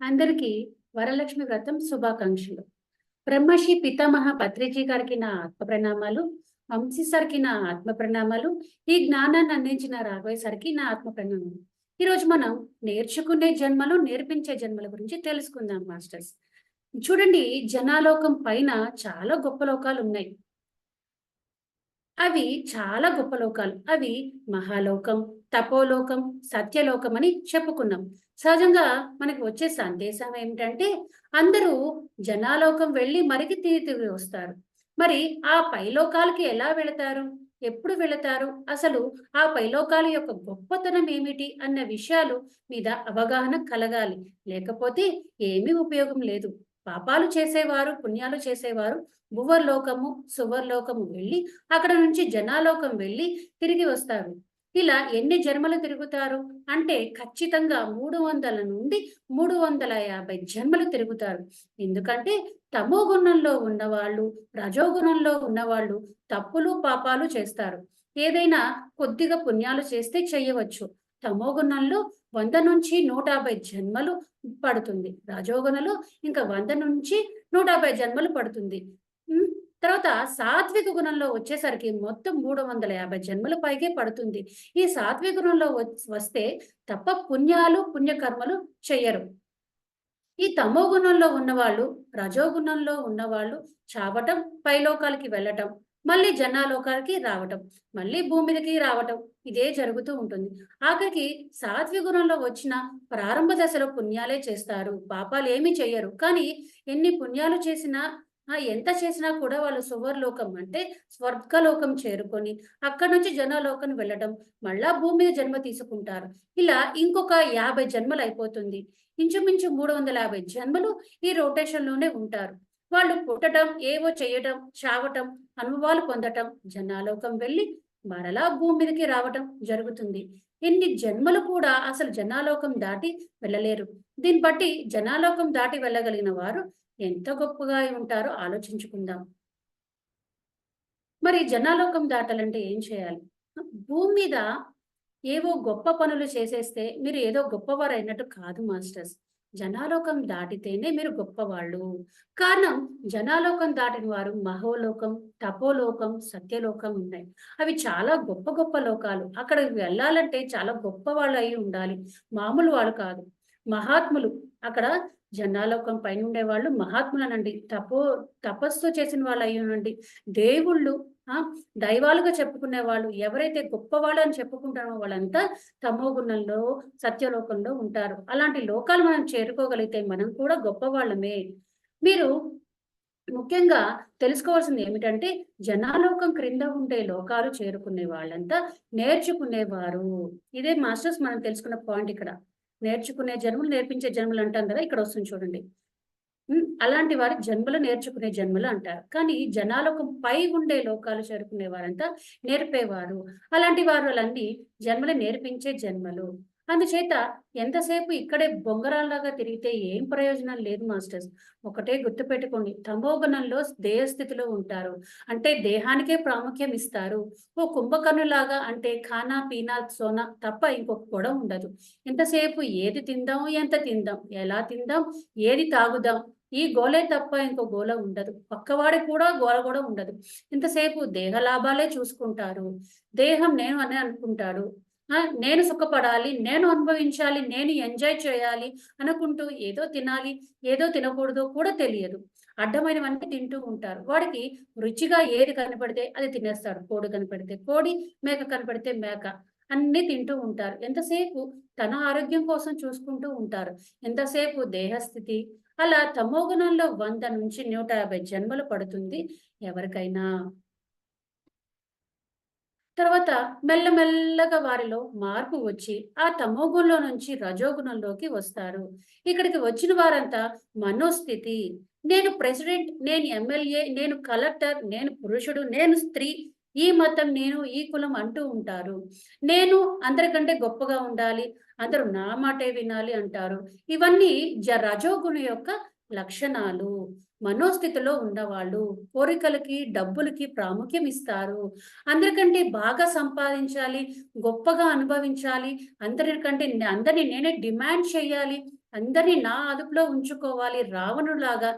అందరికీ వరలక్ష్మి వ్రతం శుభాకాంక్షలు. బ్రహ్మశ్రీ పితామహ పత్రిజీ గారికి నా ఆత్మ ప్రణామాలు వంశీ సార్కి నా ఆత్మ ప్రణామాలు ఈ జ్ఞానాన్ని అందించిన రాఘవయ్య సార్కి నా ఆత్మ ప్రణామాలు. ఈరోజు మనం నేర్చుకునే జన్మలు నేర్పించే జన్మల గురించి తెలుసుకుందాం మాస్టర్స్. చూడండి జనాలోకం పైన చాలా గొప్ప లోకాలు ఉన్నాయి. అవి చాలా గొప్ప లోకాలు. అవి మహాలోకం తపోలోకం సత్యలోకం అని చెప్పుకున్నాం. సహజంగా మనకి వచ్చే సందేశం ఏమిటంటే అందరూ జనాలోకం వెళ్ళి మరికి తిరిగి తిరిగి వస్తారు. మరి ఆ పైలోకాలకి ఎలా వెళతారు? ఎప్పుడు వెళతారు? అసలు ఆ పైలోకాల యొక్క గొప్పతనం ఏమిటి? అన్న విషయాలు మీద అవగాహన కలగాలి. లేకపోతే ఏమీ ఉపయోగం లేదు. పాపాలు చేసేవారు పుణ్యాలు చేసేవారు భువర్లోకము సువర్లోకము వెళ్ళి అక్కడ నుంచి జనాలోకం వెళ్ళి తిరిగి వస్తారు. ఇలా ఎన్ని జన్మలు తిరుగుతారు? అంటే ఖచ్చితంగా మూడు వందల నుండి మూడు వందల యాభై జన్మలు తిరుగుతారు. ఎందుకంటే తమో గుణంలో ఉన్నవాళ్ళు రజోగుణంలో ఉన్నవాళ్ళు తప్పులు పాపాలు చేస్తారు. ఏదైనా కొద్దిగా పుణ్యాలు చేస్తే చెయ్యవచ్చు తమో గుణంలో వంద నుంచి నూట యాభై జన్మలు పడుతుంది. రజోగుణలో ఇంకా వంద నుంచి నూట యాభై జన్మలు పడుతుంది. తర్వాత సాత్విక గుణంలో వచ్చేసరికి మొత్తం మూడు వందల యాభై జన్మల పైగే పడుతుంది. ఈ సాత్విక గుణంలో వస్తే తప్ప పుణ్యాలు పుణ్యకర్మలు చెయ్యరు. ఈ తమో గుణంలో ఉన్నవాళ్ళు రజోగుణంలో ఉన్నవాళ్ళు చావటం పైలోకాలకి వెళ్ళటం మళ్ళీ జనాలోకాలకి రావటం మళ్ళీ భూమి మీదకి రావటం ఇదే జరుగుతూ ఉంటుంది. ఆఖరికి సాత్వి గుణంలో వచ్చిన ప్రారంభ దశలో పుణ్యాలే చేస్తారు పాపాలు ఏమీ చెయ్యరు. కానీ ఎన్ని పుణ్యాలు చేసినా ఎంత చేసినా కూడా వాళ్ళు సువర్లోకం అంటే స్వర్గలోకం చేరుకొని అక్కడ నుంచి జనలోకం వెళ్ళడం మళ్ళా భూమి మీద జన్మ తీసుకుంటారు. ఇలా ఇంకొక యాభై జన్మలు అయిపోతుంది. ఇంచుమించు మూడు వందల యాభై జన్మలు ఈ రొటేషన్లోనే ఉంటారు. వాళ్ళు పుట్టడం ఏవో చేయటం చావటం అనుభవాలు పొందటం జనాలోకం వెళ్ళి మరలా భూమి మీదకి రావటం జరుగుతుంది. ఎన్ని జన్మలు కూడా అసలు జనాలోకం దాటి వెళ్ళలేరు. దీన్ని బట్టి జనాలోకం దాటి వెళ్ళగలిగిన వారు ఎంత గొప్పగా ఉంటారో ఆలోచించుకుందాం. మరి జనాలోకం దాటాలంటే ఏం చేయాలి? భూమి మీద ఏవో గొప్ప పనులు చేసేస్తే మీరు ఏదో గొప్పవారు అయినట్టు కాదు మాస్టర్స్. జనాలోకం దాటితేనే మీరు గొప్పవాళ్ళు. కారణం జనాలోకం దాటిన వారు మహోలోకం తపోలోకం సత్యలోకం ఉన్నాయి. అవి చాలా గొప్ప గొప్ప లోకాలు. అక్కడికి వెళ్ళాలంటే చాలా గొప్ప వాళ్ళు అయి ఉండాలి. మామూలు వాళ్ళు కాదు. మహాత్ములు. అక్కడ జనాలోకం పైన ఉండేవాళ్ళు మహాత్ములనండి. తపో తపస్సు చేసిన వాళ్ళు అయి ఉండండి. దేవుళ్ళు దైవాలుగా చెప్పుకునే వాళ్ళు ఎవరైతే గొప్పవాళ్ళు అని చెప్పుకుంటారో వాళ్ళంతా తమో గుణంలో సత్యలోకంలో ఉంటారు. అలాంటి లోకాలు మనం చేరుకోగలిగితే మనం కూడా గొప్పవాళ్ళమే. మీరు ముఖ్యంగా తెలుసుకోవాల్సింది ఏమిటంటే జనాలోకం క్రింద ఉండే లోకాలు చేరుకునే వాళ్ళంతా నేర్చుకునేవారు. ఇదే మాస్టర్స్ మనం తెలుసుకున్న పాయింట్ ఇక్కడ. నేర్చుకునే జన్మలు నేర్పించే జన్మలు అంటాం కదా ఇక్కడ వస్తుంది చూడండి. అలాంటి వారు జన్మలు నేర్చుకునే జన్మలు అంటారు. కానీ జనాలకు పై ఉండే లోకాలు చేరుకునే వారంతా నేర్పేవారు. అలాంటి వారులన్నీ జన్మలు నేర్పించే జన్మలు. అందుచేత ఎంతసేపు ఇక్కడే బొంగరాల్లాగా తిరిగితే ఏం ప్రయోజనం లేదు మాస్టర్స్. ఒకటే గుర్తుపెట్టుకోండి తమోగుణంలో దేహస్థితిలో ఉంటారు. అంటే దేహానికే ప్రాముఖ్యం ఇస్తారు. ఓ కుంభకర్ణులాగా అంటే ఖానా పీనా సోనా తప్ప ఇంకొక కూడా ఉండదు. ఎంతసేపు ఏది తిందాం ఎంత తిందాం ఎలా తిందాం ఏది తాగుదాం ఈ గోలే తప్ప ఇంకో గోల ఉండదు. పక్కవాడి కూడా గోల కూడా ఉండదు. ఇంతసేపు దేహ లాభాలే చూసుకుంటారు. దేహం నేను అని అనుకుంటాడు. ఆ, నేను సుఖపడాలి నేను అనుభవించాలి నేను ఎంజాయ్ చేయాలి అనుకుంటూ ఏదో తినాలి ఏదో తినకూడదో కూడా తెలియదు. అడ్డమైనవన్నీ తింటూ ఉంటారు. వాడికి రుచిగా ఏది కనపడితే అది తినేస్తాడు. కోడి కనపడితే కోడి మేక కనపడితే మేక అన్ని తింటూ ఉంటారు. ఎంతసేపు తన ఆరోగ్యం కోసం చూసుకుంటూ ఉంటారు. ఎంతసేపు దేహస్థితి అలా తమోగుణంలో వంద నుంచి నూట యాభై జన్మలు పడుతుంది. ఎవరికైనా తర్వాత మెల్లమెల్లగా వారిలో మార్పు వచ్చి ఆ తమోగుణంలో నుంచి రజోగుణంలోకి వస్తారు. ఇక్కడికి వచ్చిన వారంతా మనోస్థితి. నేను ప్రెసిడెంట్ నేను ఎమ్మెల్యే నేను కలెక్టర్ నేను పురుషుడు నేను స్త్రీ ఈ మతం నేను ఈ కులం అంటూ ఉంటారు. నేను అందరికంటే గొప్పగా ఉండాలి అందరూ నా మాటే వినాలి అంటారు. ఇవన్నీ జ రజోగుణ యొక్క లక్షణాలు. మనోస్థితిలో ఉన్నవాళ్ళు కోరికలకి డబ్బులకి ప్రాముఖ్యం ఇస్తారు. అందరికంటే బాగా సంపాదించాలి గొప్పగా అనుభవించాలి అందరికంటే అందరినీ నేనే డిమాండ్ చేయాలి అందరినీ నా అదుపులో ఉంచుకోవాలి రావణులాగా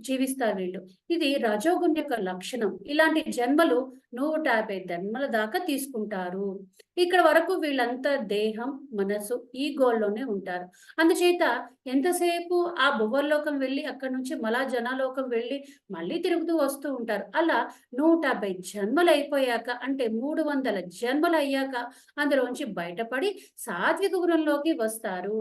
జీవిస్తారు వీళ్ళు. ఇది రజోగుణ యొక్క లక్షణం. ఇలాంటి జన్మలు నూట యాభై జన్మల దాకా తీసుకుంటారు. ఇక్కడ వరకు వీళ్ళంతా దేహం మనసు ఈ గోల్లోనే ఉంటారు. అందుచేత ఎంతసేపు ఆ భువర్లోకం వెళ్ళి అక్కడి నుంచి మళ్ళా జనాలోకం వెళ్ళి మళ్ళీ తిరుగుతూ వస్తూ ఉంటారు. అలా నూట యాభై జన్మలు అయిపోయాక అంటే మూడు వందల జన్మలు అయ్యాక అందులోంచి బయటపడి సాత్విక గుణంలోకి వస్తారు.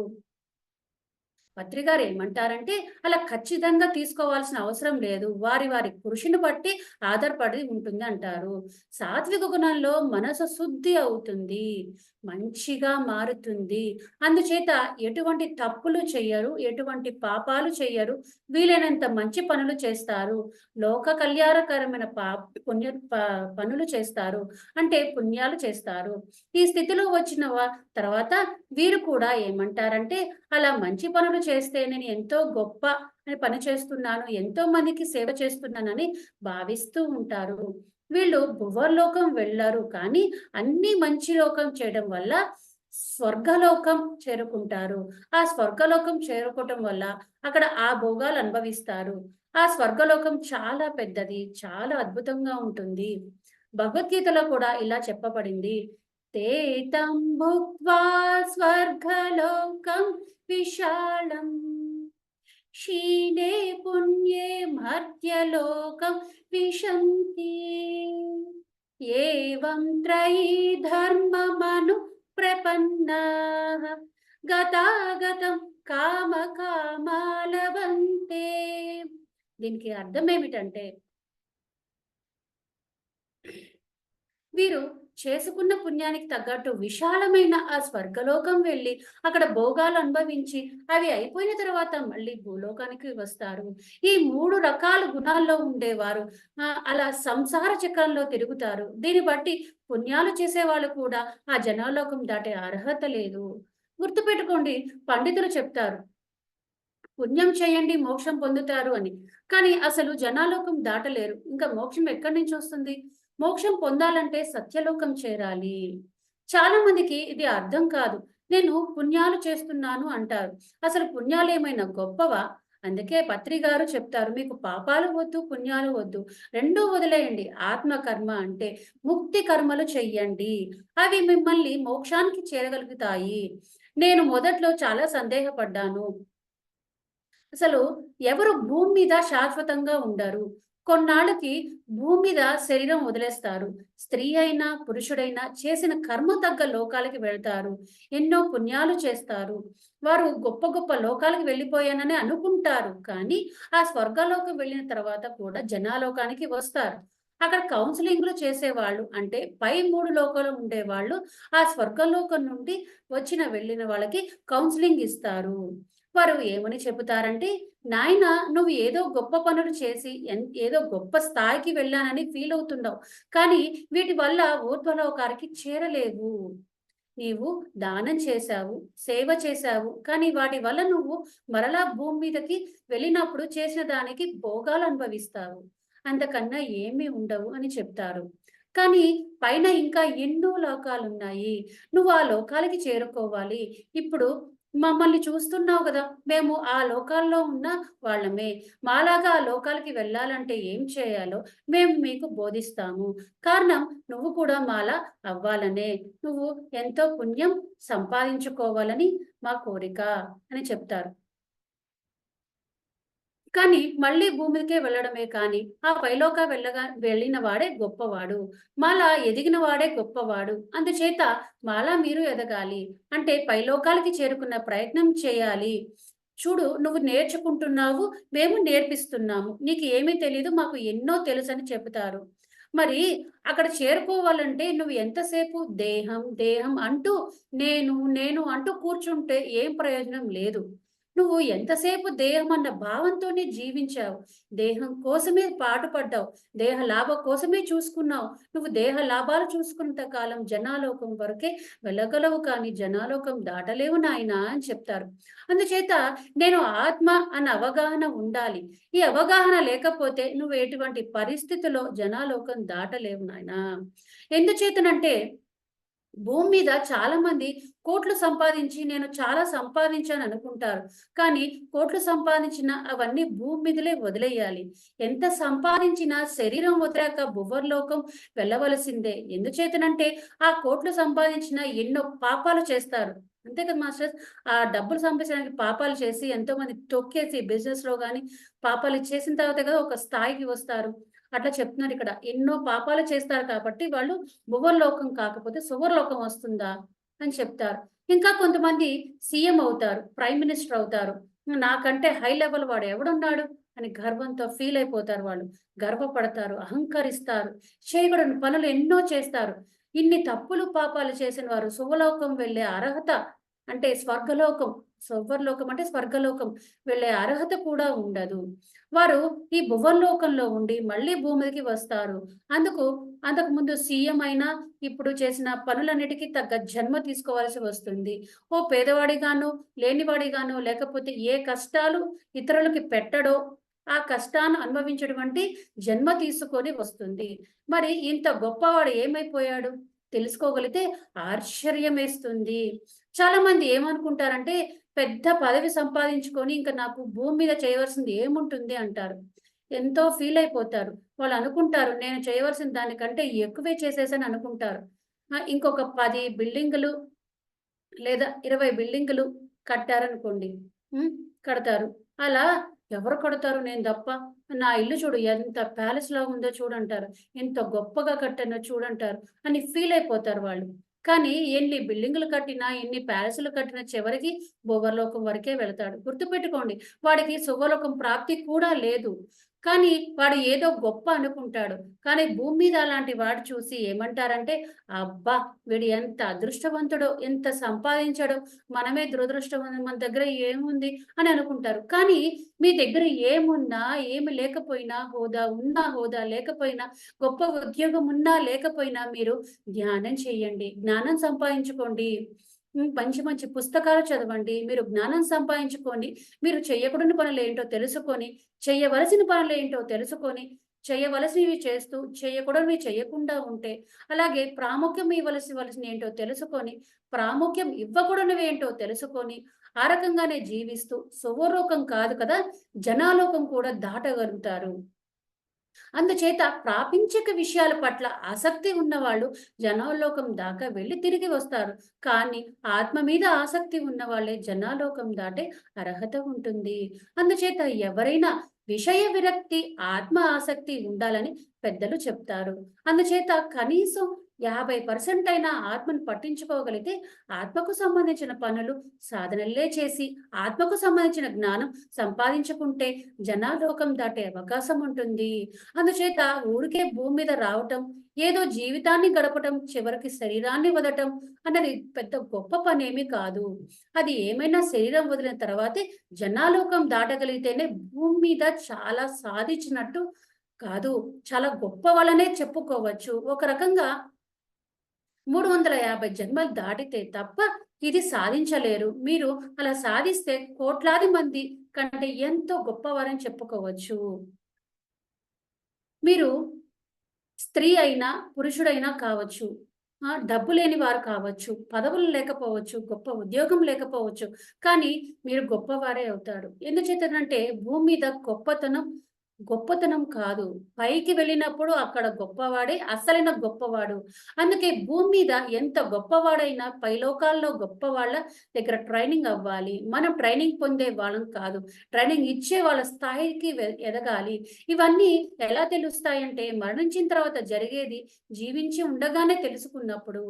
పత్రికారు ఏమంటారంటే అలా ఖచ్చితంగా తీసుకోవాల్సిన అవసరం లేదు. వారి వారి పురుషుని బట్టి ఆధారపడి ఉంటుంది అంటారు. సాత్విక గుణంలో మనసు శుద్ధి అవుతుంది మంచిగా మారుతుంది. అందుచేత ఎటువంటి తప్పులు చెయ్యరు ఎటువంటి పాపాలు చెయ్యరు వీలైనంత మంచి పనులు చేస్తారు. లోక కళ్యాణకరమైన పా పుణ్య ప- పనులు చేస్తారు. అంటే పుణ్యాలు చేస్తారు. ఈ స్థితిలో వచ్చిన తర్వాత వీరు కూడా ఏమంటారంటే అలా మంచి పనులు చేస్తే నేను ఎంతో గొప్ప అని పని చేస్తున్నాను ఎంతో మందికి సేవ చేస్తున్నానని భావిస్తూ ఉంటారు. వీళ్ళు భువర్లోకం వెళ్ళారు కానీ అన్ని మంచి లోకం చేయడం వల్ల స్వర్గలోకం చేరుకుంటారు. ఆ స్వర్గలోకం చేరుకోవటం వల్ల అక్కడ ఆ భోగాలు అనుభవిస్తారు. ఆ స్వర్గలోకం చాలా పెద్దది చాలా అద్భుతంగా ఉంటుంది. భగవద్గీతలో కూడా ఇలా చెప్పబడింది. ते तं भुक्त्वा स्वर्गलोकं विशालम् क्षीणे पुण्ये मर्त्यलोकं विशन्ति एवं त्रयी धर्ममनुप्रपन्नाः గతాగతం కామకామాలవంతే దీనికి అర్థం ఏమిటంటే వీరు చేసుకున్న పుణ్యానికి తగ్గట్టు విశాలమైన ఆ స్వర్గలోకం వెళ్ళి అక్కడ భోగాలు అనుభవించి అవి అయిపోయిన తర్వాత మళ్ళీ భూలోకానికి వస్తారు. ఈ మూడు రకాల గుణాల్లో ఉండేవారు. అలా సంసార చక్రంలో తిరుగుతారు. దీన్ని బట్టి పుణ్యాలు చేసే వాళ్ళు కూడా ఆ జనాలోకం దాటే అర్హత లేదు. గుర్తుపెట్టుకోండి పండితులు చెప్తారు పుణ్యం చేయండి మోక్షం పొందుతారు అని. కానీ అసలు జనాలోకం దాటలేరు. ఇంకా మోక్షం ఎక్కడి నుంచి వస్తుంది? మోక్షం పొందాలంటే సత్యలోకం చేరాలి. చాలా మందికి ఇది అర్థం కాదు. నేను పుణ్యాలు చేస్తున్నాను అంటారు. అసలు పుణ్యాలు ఏమైనా గొప్పవా? అందుకే పత్రి గారు చెప్తారు మీకు పాపాలు వద్దు పుణ్యాలు వద్దు. రెండూ వదిలేయండి. ఆత్మ కర్మ అంటే ముక్తి కర్మలు చెయ్యండి. అవి మిమ్మల్ని మోక్షానికి చేరగలుగుతాయి. నేను మొదట్లో చాలా సందేహపడ్డాను. అసలు ఎవరు భూమి మీద శాశ్వతంగా ఉండరు? కొన్నాళ్ళకి భూమి మీద శరీరం వదిలేస్తారు. స్త్రీ అయినా పురుషుడైనా చేసిన కర్మ తగ్గ లోకాలకి వెళ్తారు. ఎన్నో పుణ్యాలు చేస్తారు. వారు గొప్ప గొప్ప లోకాలకు వెళ్ళిపోయానని అనుకుంటారు. కానీ ఆ స్వర్గలోకి వెళ్ళిన తర్వాత కూడా జనాలోకానికి వస్తారు. అక్కడ కౌన్సిలింగ్లు చేసేవాళ్ళు అంటే పై మూడు లోకాలు ఉండేవాళ్ళు ఆ స్వర్గలోకం నుండి వచ్చిన వెళ్ళిన వాళ్ళకి కౌన్సిలింగ్ ఇస్తారు. వారు ఏమని చెబుతారంటే నాయన నువ్వు ఏదో గొప్ప పనులు చేసి ఎన్- ఏదో గొప్ప స్థాయికి వెళ్ళానని ఫీల్ అవుతున్నావు కానీ వీటి వల్ల ఊర్ధ్వలోకానికి చేరలేవు. నీవు దానం చేశావు సేవ చేశావు. కానీ వాటి వల్ల నువ్వు మరలా భూమి మీదకి వెళ్ళినప్పుడు చేసిన దానికి భోగాలు అనుభవిస్తావు. అంతకన్నా ఏమీ ఉండవు అని చెప్తారు. కానీ పైన ఇంకా ఎన్నో లోకాలు ఉన్నాయి నువ్వు ఆ లోకాలకి చేరుకోవాలి. ఇప్పుడు మమ్మల్ని చూస్తున్నావు కదా. మేము ఆ లోకాల్లో ఉన్న వాళ్ళమే. మాలాగా ఆ లోకాలకి వెళ్ళాలంటే ఏం చేయాలో మేము మీకు బోధిస్తాము. కారణం నువ్వు కూడా మాలా అవ్వాలనే. నువ్వు ఎంతో పుణ్యం సంపాదించుకోవాలని మా కోరిక అని చెప్తారు. కానీ మళ్ళీ భూమికే వెళ్ళడమే కానీ ఆ పైలోక వెళ్ళగా వెళ్ళిన వాడే గొప్పవాడు. మాలా ఎదిగిన వాడే గొప్పవాడు. అందుచేత మాలా మీరు ఎదగాలి. అంటే పైలోకాలకి చేరుకున్న ప్రయత్నం చేయాలి. చూడు నువ్వు నేర్చుకుంటున్నావు మేము నేర్పిస్తున్నాము. నీకు ఏమీ తెలియదు మాకు ఎన్నో తెలుసు అని చెబుతారు. మరి అక్కడ చేరుకోవాలంటే నువ్వు ఎంతసేపు దేహం దేహం అంటూ నేను నేను అంటూ కూర్చుంటే ఏం ప్రయోజనం లేదు. నువ్వు ఎంతసేపు దేహం అన్న భావంతోనే జీవించావు? దేహం కోసమే పాటుపడ్డావు. దేహ లాభం కోసమే చూసుకున్నావు. నువ్వు దేహ లాభాలు చూసుకున్నంత కాలం జనాలోకం వరకే వెళ్ళగలవు కానీ జనాలోకం దాటలేవు నాయనా అని చెప్తారు. అందుచేత నేను ఆత్మ అన్న అవగాహన ఉండాలి. ఈ అవగాహన లేకపోతే నువ్వు ఎటువంటి పరిస్థితిలో జనాలోకం దాటలేవు నాయనా. ఎందుచేతనంటే భూమి మీద చాలా మంది కోట్లు సంపాదించి నేను చాలా సంపాదించాను అనుకుంటారు. కానీ కోట్లు సంపాదించిన అవన్నీ భూమి మీదలే వదిలేయాలి. ఎంత సంపాదించినా శరీరం వదిలాక భువర్లోకం వెళ్ళవలసిందే. ఎందుచేతనంటే ఆ కోట్లు సంపాదించిన ఎన్నో పాపాలు చేస్తారు. అంతే కదా మాస్టర్స్? ఆ డబ్బులు సంపాదించడానికి పాపాలు చేసి ఎంతో మంది తొక్కేసి బిజినెస్లో కానీ పాపాలు చేసిన తర్వాత కదా ఒక స్థాయికి వస్తారు. అట్లా చెప్తున్నారు ఇక్కడ. ఎన్నో పాపాలు చేస్తారు కాబట్టి వాళ్ళు భువర్లోకం కాకపోతే సువర్లోకం వస్తుందా అని చెప్తారు. ఇంకా కొంతమంది సీఎం అవుతారు ప్రైమ్ మినిస్టర్ అవుతారు. నాకంటే హై లెవెల్ వాడు ఎవడున్నాడు అని గర్వంతో ఫీల్ అయిపోతారు వాళ్ళు. గర్వపడతారు అహంకరిస్తారు. చేయకూడని పనులు ఎన్నో చేస్తారు. ఇన్ని తప్పులు పాపాలు చేసిన వారు సువలోకం వెళ్ళే అర్హత అంటే స్వర్గలోకం. స్వర్గలోకం అంటే స్వర్గలోకం వెళ్ళే అర్హత కూడా ఉండదు. వారు ఈ భువర్లోకంలో ఉండి మళ్ళీ భూమికి వస్తారు. అందుకు అంతకు ముందు సీఎం అయినా ఇప్పుడు చేసిన పనులన్నిటికీ తగ్గ జన్మ తీసుకోవాల్సి వస్తుంది. ఓ పేదవాడిగాను లేనివాడిగాను లేకపోతే ఏ కష్టాలు ఇతరులకి పెట్టడో ఆ కష్టాన్ని అనుభవించటువంటి జన్మ తీసుకొని వస్తుంది. మరి ఇంత గొప్పవాడు ఏమైపోయాడు? తెలుసుకోగలిగితే ఆశ్చర్యం వేస్తుంది చాలా మంది ఏమనుకుంటారంటే పెద్ద పదవి సంపాదించుకొని ఇంకా నాకు భూమి మీద చేయవలసింది ఏముంటుంది అంటారు. ఎంతో ఫీల్ అయిపోతారు. వాళ్ళు అనుకుంటారు నేను చేయవలసిన దానికంటే ఎక్కువే చేసేసని అనుకుంటారు. ఇంకొక పది బిల్డింగులు లేదా ఇరవై బిల్డింగులు కట్టారనుకోండి కడతారు. అలా ఎవరు కడతారు నేను తప్ప? నా ఇల్లు చూడు ఎంత ప్యాలెస్ లాగా ఉందో చూడంటారు. ఎంత గొప్పగా కట్టానో చూడంటారు. అని ఫీల్ అయిపోతారు వాళ్ళు. కానీ ఎన్ని బిల్డింగులు కట్టినా ఎన్ని ప్యాలెస్లు కట్టినా చివరికి భువలోకం వరకే వెళతాడు. గుర్తుపెట్టుకోండి వాడికి శుభలోకం ప్రాప్తి కూడా లేదు. కానీ వాడు ఏదో గొప్ప అనుకుంటాడు. కానీ భూమి మీద అలాంటి వాడు చూసి ఏమంటారంటే అబ్బా వీడు ఎంత అదృష్టవంతుడో ఎంత సంపాదించాడో మనమే దురదృష్టవంతు మన దగ్గర ఏముంది? అని అనుకుంటారు. కానీ మీ దగ్గర ఏమున్నా ఏమి లేకపోయినా హోదా ఉన్నా హోదా లేకపోయినా గొప్ప ఉద్యోగం ఉన్నా లేకపోయినా మీరు ధ్యానం చేయండి. జ్ఞానం సంపాదించుకోండి. మంచి మంచి పుస్తకాలు చదవండి. మీరు జ్ఞానం సంపాదించుకోండి. మీరు చేయకూడని పనులు ఏంటో తెలుసుకొని చేయవలసిన పనులు ఏంటో తెలుసుకొని చేయవలసినవి చేస్తూ చేయకూడనివి చేయకుండా ఉంటే అలాగే ప్రాముఖ్యం ఇవ్వలసి వలసిన ఏంటో తెలుసుకొని ప్రాముఖ్యం ఇవ్వకూడనివి ఏంటో తెలుసుకొని ఆ రకంగానే జీవిస్తూ సువలోకం కాదు కదా జనాలోకం కూడా దాటగలుగుతారు. అందుచేత ప్రాపంచిక విషయాల పట్ల ఆసక్తి ఉన్నవాళ్ళు జనాలోకం దాకా వెళ్ళి తిరిగి వస్తారు. కానీ ఆత్మ మీద ఆసక్తి ఉన్నవాళ్ళే జనాలోకం దాటే అర్హత ఉంటుంది. అందుచేత ఎవరైనా విషయ విరక్తి ఆత్మ ఆసక్తి ఉండాలని పెద్దలు చెప్తారు. అందుచేత కనీసం యాభై పర్సెంట్ అయినా ఆత్మను పట్టించుకోగలిగితే ఆత్మకు సంబంధించిన పనులు సాధనలే చేసి ఆత్మకు సంబంధించిన జ్ఞానం సంపాదించుకుంటే జనాలోకం దాటే అవకాశం ఉంటుంది. అందుచేత ఊరికే భూమి మీద రావటం ఏదో జీవితాన్ని గడపటం చివరికి శరీరాన్ని వదటం అన్నది పెద్ద గొప్ప పనేమి కాదు. అది ఏమైనా శరీరం వదిలిన తర్వాతే జనాలోకం దాటగలిగితేనే భూమి మీద చాలా సాధించినట్టు కాదు. చాలా గొప్ప వాళ్ళనే చెప్పుకోవచ్చు. ఒక రకంగా మూడు వందల యాభై జన్మలు దాటితే తప్ప ఇది సాధించలేరు. మీరు అలా సాధిస్తే కోట్లాది మంది కంటే ఎంతో గొప్పవారని చెప్పుకోవచ్చు. మీరు స్త్రీ అయినా పురుషుడైనా కావచ్చు డబ్బు లేని వారు కావచ్చు పదవులు లేకపోవచ్చు గొప్ప ఉద్యోగం లేకపోవచ్చు కానీ మీరు గొప్పవారే అవుతారు. ఎందుచేతనంటే భూమి మీద గొప్పతనం గొప్పతనం కాదు. పైకి వెళ్ళినప్పుడు అక్కడ గొప్పవాడే అసలైన గొప్పవాడు. అందుకే భూమి మీద ఎంత గొప్పవాడైనా పైలోకాల్లో గొప్పవాళ్ళ దగ్గర ట్రైనింగ్ అవ్వాలి. మనం ట్రైనింగ్ పొందే వాళ్ళం కాదు. ట్రైనింగ్ ఇచ్చే వాళ్ళ స్థాయికి ఎదగాలి. ఇవన్నీ ఎలా తెలుస్తాయంటే మరణించిన తర్వాత జరిగేది జీవించి ఉండగానే తెలుసుకున్నప్పుడు.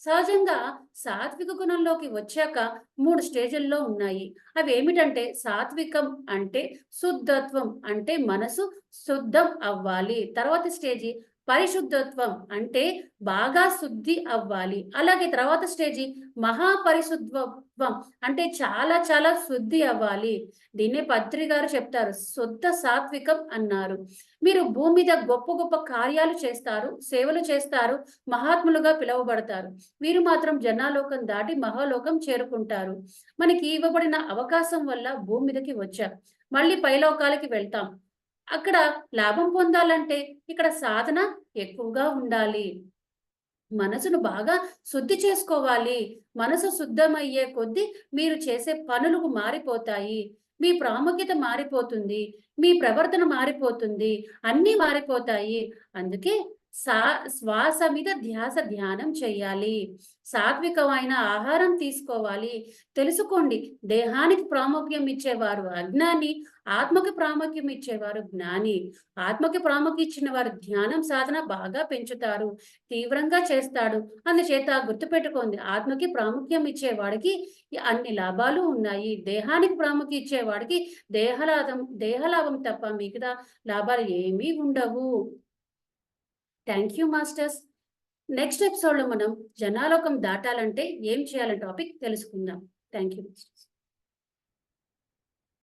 సహజంగా సాత్విక గుణంలోకి వచ్చాక మూడు స్టేజుల్లో ఉన్నాయి. అవి ఏమిటంటే సాత్వికం అంటే శుద్ధత్వం అంటే మనసు శుద్ధం అవ్వాలి. తర్వాత స్టేజి పరిశుద్ధత్వం అంటే బాగా శుద్ధి అవ్వాలి. అలాగే తర్వాత స్టేజి మహాపరిశుద్ధత్వం అంటే చాలా చాలా శుద్ధి అవ్వాలి. దీన్నే పత్రి గారు చెప్తారు. శుద్ధ సాత్వికం అన్నారు. మీరు భూమి మీద గొప్ప గొప్ప కార్యాలు చేస్తారు సేవలు చేస్తారు మహాత్ములుగా పిలువబడతారు. వీరు మాత్రం జనాలోకం దాటి మహాలోకం చేరుకుంటారు. మనకి ఇవ్వబడిన అవకాశం వల్ల భూమి మీదకి వచ్చాం. మళ్ళీ పైలోకాలకి వెళ్తాం. అక్కడ లాభం పొందాలంటే ఇక్కడ సాధన ఎక్కువగా ఉండాలి. మనసును బాగా శుద్ధి చేసుకోవాలి. మనసు శుద్ధమయ్యే కొద్దీ మీరు చేసే పనులకు మారిపోతాయి. మీ ప్రాముఖ్యత మారిపోతుంది. మీ ప్రవర్తన మారిపోతుంది. అన్నీ మారిపోతాయి. అందుకే సా శ్వాస మీద ధ్యాస ధ్యానం చేయాలి. సాత్వికమైన ఆహారం తీసుకోవాలి. తెలుసుకోండి దేహానికి ప్రాముఖ్యం ఇచ్చేవారు అజ్ఞాని ఆత్మకి ప్రాముఖ్యం ఇచ్చేవారు జ్ఞాని. ఆత్మకి ప్రాముఖ్యం ఇచ్చిన వారు ధ్యానం సాధన బాగా పెంచుతారు తీవ్రంగా చేస్తాడు. అందుచేత గుర్తుపెట్టుకోండి ఆత్మకి ప్రాముఖ్యం ఇచ్చేవాడికి అన్ని లాభాలు ఉన్నాయి. దేహానికి ప్రాముఖ్యం ఇచ్చేవాడికి దేహలాభం దేహలాభం తప్ప మిగతా లాభాలు ఏమీ ఉండవు. థ్యాంక్ యూ మాస్టర్స్ నెక్స్ట్ ఎపిసోడ్లో మనం జనాలోకం దాటాలంటే ఏం చేయాలని టాపిక్ తెలుసుకుందాం. Thank you masters